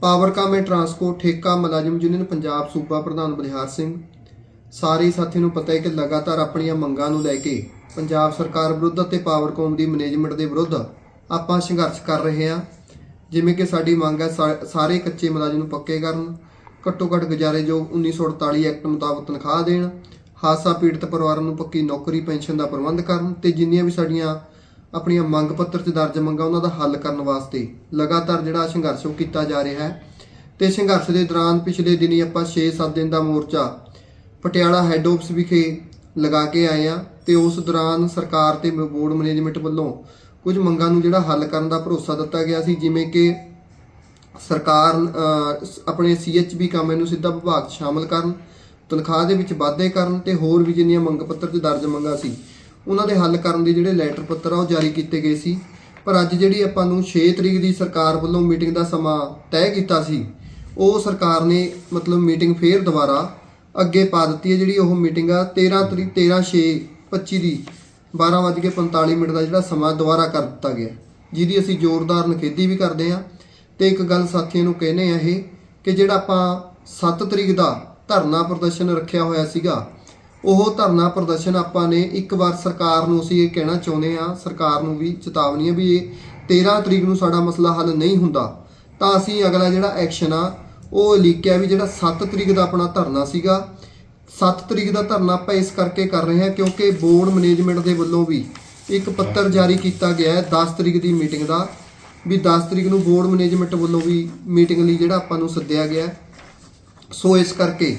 Powercom and transport ਠੇਕਾ ਮੁਲਾਜ਼ਮ union Punjab ਸੂਬਾ ਪ੍ਰਧਾਨ ਬਲਿਹਾਰ ਸਿੰਘ। ਸਾਰੇ ਹੀ ਸਾਥੀ ਨੂੰ ਪਤਾ ਹੈ ਕਿ ਲਗਾਤਾਰ ਆਪਣੀਆਂ ਮੰਗਾਂ ਨੂੰ ਲੈ ਕੇ ਪੰਜਾਬ ਸਰਕਾਰ ਵਿਰੁੱਧ ਅਤੇ ਪਾਵਰਕਾਮ ਦੀ ਮੈਨੇਜਮੈਂਟ ਦੇ ਵਿਰੁੱਧ ਆਪਾਂ ਸੰਘਰਸ਼ ਕਰ ਰਹੇ ਹਾਂ। ਜਿਵੇਂ ਕਿ ਸਾਡੀ ਮੰਗ ਹੈ ਸਾ- ਸਾਰੇ ਕੱਚੇ ਮੁਲਾਜ਼ਮ ਨੂੰ ਪੱਕੇ ਕਰਨ, ਘੱਟੋ ਘੱਟ ਗੁਜ਼ਾਰੇਯੋਗ 1948 ਐਕਟ ਮੁਤਾਬਕ ਤਨਖਾਹ ਦੇਣ, ਹਾਦਸਾ ਪੀੜਤ ਪਰਿਵਾਰਾਂ ਨੂੰ ਪੱਕੀ ਨੌਕਰੀ, ਪੈਨਸ਼ਨ ਦਾ ਪ੍ਰਬੰਧ ਕਰਨ ਤੇ ਜਿੰਨੀਆਂ ਵੀ ਸਾਡੀਆਂ ਆਪਣੀਆਂ ਮੰਗ ਪੱਤਰ 'ਚ ਦਰਜ ਮੰਗਾਂ ਉਹਨਾਂ ਦਾ ਹੱਲ ਕਰਨ ਵਾਸਤੇ ਲਗਾਤਾਰ ਜਿਹੜਾ ਸੰਘਰਸ਼ ਉਹ ਕੀਤਾ ਜਾ ਰਿਹਾ ਹੈ। ਤੇ ਸੰਘਰਸ਼ ਦੇ ਦੌਰਾਨ ਪਿਛਲੇ ਦਿਨੀ ਆਪਾਂ 6-7 ਦਿਨ ਦਾ ਮੋਰਚਾ ਪਟਿਆਲਾ ਹੈੱਡ ਆਫਿਸ ਵਿਖੇ ਲਗਾ ਕੇ ਆਏ ਆ ਤੇ ਉਸ ਦੌਰਾਨ ਸਰਕਾਰ ਤੇ ਬੋਰਡ ਮੈਨੇਜਮੈਂਟ ਵੱਲੋਂ ਕੁਝ ਮੰਗਾਂ ਨੂੰ ਜਿਹੜਾ ਹੱਲ ਕਰਨ ਦਾ ਭਰੋਸਾ ਦਿੱਤਾ ਗਿਆ ਸੀ ਜਿਵੇਂ ਕਿ ਸਰਕਾਰ ਅਹ, ਸ- ਆਪਣੇ ਸੀਐਚਬੀ ਕੰਮ ਨੂੰ ਸਿੱਧਾ ਵਿਭਾਗ 'ਚ ਸ਼ਾਮਲ ਕਰਨ ਤਨਖਾਹ ਦੇ ਵਿੱਚ ਵਾਧੇ ਕਰਨ ਤੇ ਹੋਰ ਵੀ ਜਿੰਨੀਆਂ ਮੰਗ ਪੱਤਰ 'ਚ ਦਰਜ ਮੰਗਾਂ ਸੀ ਉਹਨਾਂ ਦੇ ਹੱਲ ਕਰਨ ਦੇ ਜਿਹੜੇ ਲੈਟਰ ਪੱਤਰ ਆ ਉਹ ਜਾਰੀ ਕੀਤੇ ਗਏ ਸੀ। ਪਰ ਅੱਜ ਜਿਹੜੀ ਆਪਾਂ ਨੂੰ 6 ਤਰੀਕ ਦੀ ਸਰਕਾਰ ਵੱਲੋਂ ਮੀਟਿੰਗ ਦਾ ਸਮਾਂ ਤੈਅ ਕੀਤਾ ਸੀ, ਉਹ ਸਰਕਾਰ ਨੇ ਮਤਲਬ ਮੀਟਿੰਗ ਫੇਰ ਦੁਬਾਰਾ ਅੱਗੇ ਪਾ ਦਿੱਤੀ ਹੈ, ਜਿਹੜੀ ਉਹ ਮੀਟਿੰਗ ਆ 13 ਤਰੀਕ 13 6 25 ਦੀ 12:45 ਮਿੰਟ ਦਾ ਜਿਹੜਾ ਸਮਾਂ ਦੁਬਾਰਾ ਕਰ ਦਿੱਤਾ ਗਿਆ। ਜਿਹਦੀ ਅਸੀਂ ਜ਼ੋਰਦਾਰ ਨਿਖੇਧੀ ਵੀ ਕਰਦੇ ਹਾਂ। ਤੇ ਇੱਕ ਗੱਲ ਸਾਥੀਆਂ ਨੂੰ ਕਹਿੰਦੇ ਆ ਇਹ ਕਿ ਜਿਹੜਾ ਆਪਾਂ 7 ਤਰੀਕ ਦਾ ਧਰਨਾ ਪ੍ਰਦਰਸ਼ਨ ਰੱਖਿਆ ਹੋਇਆ ਸੀਗਾ ਉਹ ਧਰਨਾ ਪ੍ਰਦਰਸ਼ਨ ਆਪਾਂ ਨੇ ਇੱਕ ਵਾਰ ਸਰਕਾਰ ਨੂੰ ਅਸੀਂ ਇਹ ਕਹਿਣਾ ਚਾਹੁੰਦੇ ਆ ਸਰਕਾਰ ਨੂੰ ਵੀ ਚੇਤਾਵਨੀ ਹੈ ਵੀ ਇਹ 13 ਤਰੀਕ ਨੂੰ ਸਾਡਾ ਮਸਲਾ ਹੱਲ ਨਹੀਂ ਹੁੰਦਾ। ਤਾਂ ਅਸੀਂ ਅਗਲਾ ਜਿਹੜਾ ਐਕਸ਼ਨ ਆ, ਉਹ ਲਿਖਿਆ ਵੀ ਜਿਹੜਾ 7 ਤਰੀਕ ਦਾ ਆਪਣਾ ਧਰਨਾ ਸੀਗਾ। 7 ਤਰੀਕ ਦਾ ਧਰਨਾ ਆਪਾਂ ਇਸ ਕਰਕੇ ਕਰ ਰਹੇ ਹਾਂ ਕਿਉਂਕਿ ਬੋਰਡ ਮੈਨੇਜਮੈਂਟ ਦੇ ਵੱਲੋਂ ਵੀ ਇੱਕ ਪੱਤਰ ਜਾਰੀ ਕੀਤਾ ਗਿਆ ਹੈ 10 ਤਰੀਕ ਦੀ ਮੀਟਿੰਗ ਦਾ, ਵੀ 10 ਤਰੀਕ ਨੂੰ ਬੋਰਡ ਮੈਨੇਜਮੈਂਟ ਵੱਲੋਂ ਵੀ ਮੀਟਿੰਗ ਲਈ ਜਿਹੜਾ ਆਪਾਂ ਨੂੰ ਸੱਦਿਆ ਗਿਆ ਸੋ ਇਸ ਕਰਕੇ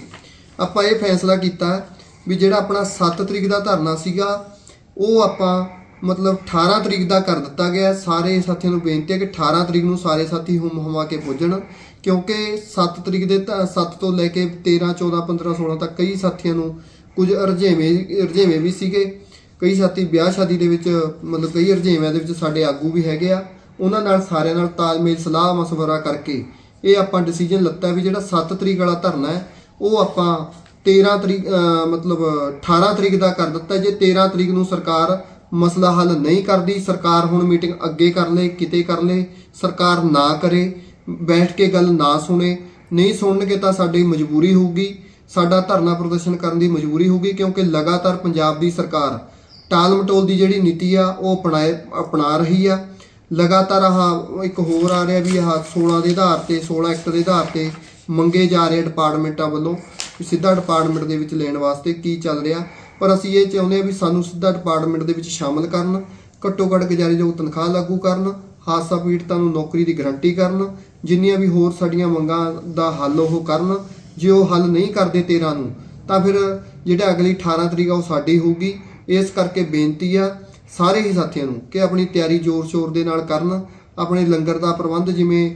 ਆਪਾਂ ਇਹ ਫੈਸਲਾ ਕੀਤਾ ਵੀ ਜਿਹੜਾ ਆਪਣਾ 7 ਤਰੀਕ ਦਾ ਧਰਨਾ ਸੀਗਾ, ਉਹ ਆਪਾਂ ਮਤਲਬ 18 ਤਰੀਕ ਦਾ ਕਰ ਦਿੱਤਾ ਗਿਆ। ਸਾਰੇ ਸਾਥੀਆਂ ਨੂੰ ਬੇਨਤੀ ਹੈ ਕਿ 18 ਤਰੀਕ ਨੂੰ ਸਾਰੇ ਸਾਥੀ ਹੁਮ ਹਮਾ ਕੇ ਪੁੱਜਣ, ਕਿਉਂਕਿ 7 ਤਰੀਕ ਦੇ 7 ਤੋਂ ਲੈ ਕੇ 13 14 15 16 ਤੱਕ ਕਈ ਸਾਥੀਆਂ ਨੂੰ ਕੁਝ ਰੁਝੇਵੇਂ ਰੁਝੇਵੇਂ ਵੀ ਸੀਗੇ। ਕਈ ਸਾਥੀ ਵਿਆਹ ਸ਼ਾਦੀ ਦੇ ਵਿੱਚ, ਮਤਲਬ ਕਈ ਰੁਝੇਵਿਆਂ ਦੇ ਵਿੱਚ ਸਾਡੇ ਆਗੂ ਵੀ ਹੈਗੇ ਆ। ਉਹਨਾਂ ਨਾਲ, ਸਾਰਿਆਂ ਨਾਲ ਤਾਲਮੇਲ, ਸਲਾਹ ਮਸ਼ਵਰਾ ਕਰਕੇ ਇਹ ਆਪਾਂ ਡਿਸੀਜਨ ਲੱਤਾ ਵੀ ਜਿਹੜਾ 7 ਤਰੀਕ ਵਾਲਾ ਧਰਨਾ ਹੈ, ਉਹ ਆਪਾਂ 13 ਤਰੀਕ ਮਤਲਬ 18 ਤਰੀਕ ਦਾ ਕਰ ਦਿੱਤਾ ਜੇ 13 ਤਰੀਕ ਨੂੰ ਸਰਕਾਰ ਮਸਲਾ ਹੱਲ ਨਹੀਂ ਕਰਦੀ, ਸਰਕਾਰ ਹੁਣ ਮੀਟਿੰਗ ਅੱਗੇ ਕਰ ਲੇ, ਕਿਤੇ ਕਰ ਲੇ, ਸਰਕਾਰ ਨਾ ਕਰੇ, ਬੈਠ ਕੇ ਗੱਲ ਨਾ ਸੁਣੇ, ਨਹੀਂ ਸੁਣਨਗੇ ਤਾਂ ਸਾਡੀ ਮਜਬੂਰੀ ਹੋਊਗੀ, ਸਾਡਾ ਧਰਨਾ ਪ੍ਰਦਰਸ਼ਨ ਕਰਨ ਦੀ ਮਜਬੂਰੀ ਹੋਊਗੀ, ਕਿਉਂਕਿ ਲਗਾਤਾਰ ਪੰਜਾਬ ਦੀ ਸਰਕਾਰ ਟਾਲ ਮਟੋਲ ਦੀ ਜਿਹੜੀ ਨੀਤੀ ਆ, ਉਹ ਅਪਣਾਏ, ਅਪਣਾ ਰਹੀ ਆ। ਲਗਾਤਾਰ ਆਹ ਇੱਕ ਹੋਰ ਆ ਰਿਹਾ ਵੀ ਆਹ 16 ਦੇ ਆਧਾਰ ਤੇ 16 ਐਕਟ ਦੇ ਆਧਾਰ ਤੇ ਮੰਗੇ ਜਾ ਰਹੇ ਡਿਪਾਰਟਮੈਂਟਾਂ ਵੱਲੋਂ। ਵੀ ਸਿੱਧਾ ਡਿਪਾਰਟਮੈਂਟ ਦੇ ਵਿੱਚ ਲੈਣ ਵਾਸਤੇ ਕੀ ਚੱਲ ਰਿਹਾ, ਪਰ ਅਸੀਂ ਇਹ ਚਾਹੁੰਦੇ ਹਾਂ ਵੀ ਸਾਨੂੰ ਸਿੱਧਾ ਡਿਪਾਰਟਮੈਂਟ ਦੇ ਵਿੱਚ ਸ਼ਾਮਲ ਕਰਨ, ਘੱਟੋ ਘੱਟ ਗੁਜ਼ਾਰੇਯੋਗ ਤਨਖਾਹ ਲਾਗੂ ਕਰਨ ਹਾਦਸਾ ਪੀੜਤਾਂ ਨੂੰ ਨੌਕਰੀ ਦੀ ਗਾਰੰਟੀ ਕਰਨ, ਜਿੰਨੀਆਂ ਵੀ ਹੋਰ ਸਾਡੀਆਂ ਮੰਗਾਂ ਦਾ ਹੱਲ ਉਹ ਕਰਨ, ਜੇ ਉਹ ਹੱਲ ਨਹੀਂ ਕਰਦੇ 13 ਨੂੰ, ਤਾਂ ਫਿਰ ਜਿਹੜਾ ਅਗਲੀ 18 ਤਰੀਕ ਆ ਉਹ ਸਾਡੀ ਹੋਊਗੀ। ਇਸ ਕਰਕੇ ਬੇਨਤੀ ਆ ਸਾਰੇ ਹੀ ਸਾਥੀਆਂ ਨੂੰ ਕਿ ਆਪਣੀ ਤਿਆਰੀ ਜ਼ੋਰ ਸ਼ੋਰ ਦੇ ਨਾਲ ਕਰਨ, ਆਪਣੇ ਲੰਗਰ ਦਾ ਪ੍ਰਬੰਧ ਜਿਵੇਂ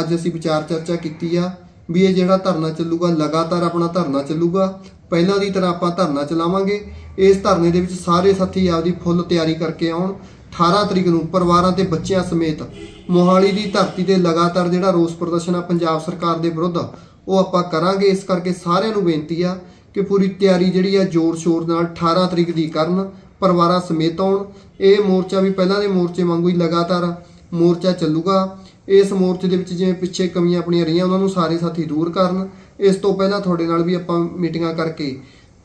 ਅੱਜ ਅਸੀਂ ਵਿਚਾਰ ਚਰਚਾ ਕੀਤੀ ਆ ਵੀ ਇਹ ਜਿਹੜਾ ਧਰਨਾ ਚੱਲੂਗਾ, ਲਗਾਤਾਰ ਆਪਣਾ ਧਰਨਾ ਚੱਲੂਗਾ। ਪਹਿਲਾਂ ਦੀ ਤਰ੍ਹਾਂ ਆਪਾਂ ਧਰਨਾ ਚਲਾਵਾਂਗੇ। ਇਸ ਧਰਨੇ ਦੇ ਵਿੱਚ ਸਾਰੇ ਸਾਥੀ ਆਪਦੀ ਫੁੱਲ ਤਿਆਰੀ ਕਰਕੇ ਆਉਣ। 18 ਤਰੀਕ ਨੂੰ ਪਰਿਵਾਰਾਂ ਤੇ ਬੱਚਿਆਂ ਸਮੇਤ ਮੋਹਾਲੀ ਦੀ ਧਰਤੀ ਤੇ ਲਗਾਤਾਰ ਜਿਹੜਾ ਰੋਸ ਪ੍ਰਦਰਸ਼ਨ ਆ ਪੰਜਾਬ ਸਰਕਾਰ ਦੇ ਵਿਰੁੱਧ, ਉਹ ਆਪਾਂ ਕਰਾਂਗੇ। ਇਸ ਕਰਕੇ ਸਾਰਿਆਂ ਨੂੰ ਬੇਨਤੀ ਆ ਕਿ ਪੂਰੀ ਤਿਆਰੀ ਜਿਹੜੀ ਆ ਜ਼ੋਰ ਸ਼ੋਰ ਨਾਲ 18 ਤਰੀਕ ਦੀ ਕਰਨ। ਪਰਿਵਾਰਾਂ ਸਮੇਤ ਆਉਣ। ਇਹ ਮੋਰਚਾ ਵੀ ਪਹਿਲਾਂ ਦੇ ਮੋਰਚੇ ਵਾਂਗੂ ਹੀ ਲਗਾਤਾਰ ਮੋਰਚਾ ਚੱਲੂਗਾ। ਇਸ ਮੋਰਚੇ ਦੇ ਵਿੱਚ ਜਿਵੇਂ ਪਿੱਛੇ ਕਮੀਆਂ ਆਪਣੀਆਂ ਰਹੀਆਂ, ਉਹਨਾਂ ਨੂੰ ਸਾਰੇ ਸਾਥੀ ਦੂਰ ਕਰਨ। ਇਸ ਤੋਂ ਪਹਿਲਾਂ ਤੁਹਾਡੇ ਨਾਲ ਵੀ ਆਪਾਂ ਮੀਟਿੰਗਾਂ ਕਰਕੇ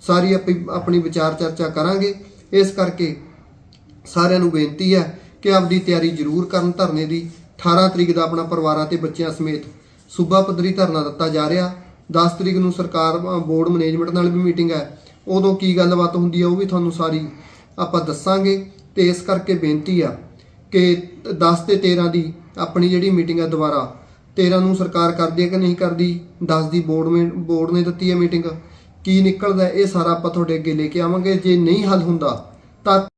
ਸਾਰੀ ਆਪਣੀ ਆਪਣੀ ਵਿਚਾਰ ਚਰਚਾ ਕਰਾਂਗੇ। ਇਸ ਕਰਕੇ ਸਾਰਿਆਂ ਨੂੰ ਬੇਨਤੀ ਹੈ ਕਿ ਆਪਦੀ ਤਿਆਰੀ ਜ਼ਰੂਰ ਕਰਨ। ਧਰਨੇ ਦੀ 18 ਤਰੀਕ ਦਾ ਆਪਣਾ ਪਰਿਵਾਰਾਂ ਤੇ ਬੱਚਿਆਂ ਸਮੇਤ ਸੂਬਾ ਪੱਧਰੀ ਧਰਨਾ ਦਿੱਤਾ ਜਾ ਰਿਹਾ। 10 ਤਰੀਕ ਨੂੰ ਸਰਕਾਰ ਬੋਰਡ ਮੈਨੇਜਮੈਂਟ ਨਾਲ ਵੀ ਮੀਟਿੰਗ ਹੈ। ਉਦੋਂ ਕੀ ਗੱਲਬਾਤ ਹੁੰਦੀ ਹੈ ਉਹ ਵੀ ਤੁਹਾਨੂੰ ਸਾਰੀ ਆਪਾਂ ਦੱਸਾਂਗੇ। ਤੇ ਇਸ ਕਰਕੇ ਬੇਨਤੀ ਆ ਕਿ 10 ਤੇ 13 ਦੀ ਆਪਣੀ ਜਿਹੜੀ ਮੀਟਿੰਗ ਹੈ ਦੁਬਾਰਾ 13 ਨੂੰ ਸਰਕਾਰ ਕਰਦੀ ਹੈ ਕਿ ਨਹੀਂ ਕਰਦੀ? 10 ਦੀ ਬੋਰਡ ਮੇ, ਬੋਰਡ ਨੇ ਦਿੱਤੀ ਹੈ ਮੀਟਿੰਗ। ਕੀ ਨਿਕਲਦਾ ਇਹ ਸਾਰਾ ਆਪਾਂ ਤੁਹਾਡੇ ਅੱਗੇ ਲੈ ਕੇ ਆਵਾਂਗੇ। ਜੇ ਨਹੀਂ ਹੱਲ ਹੁੰਦਾ ਤਾਂ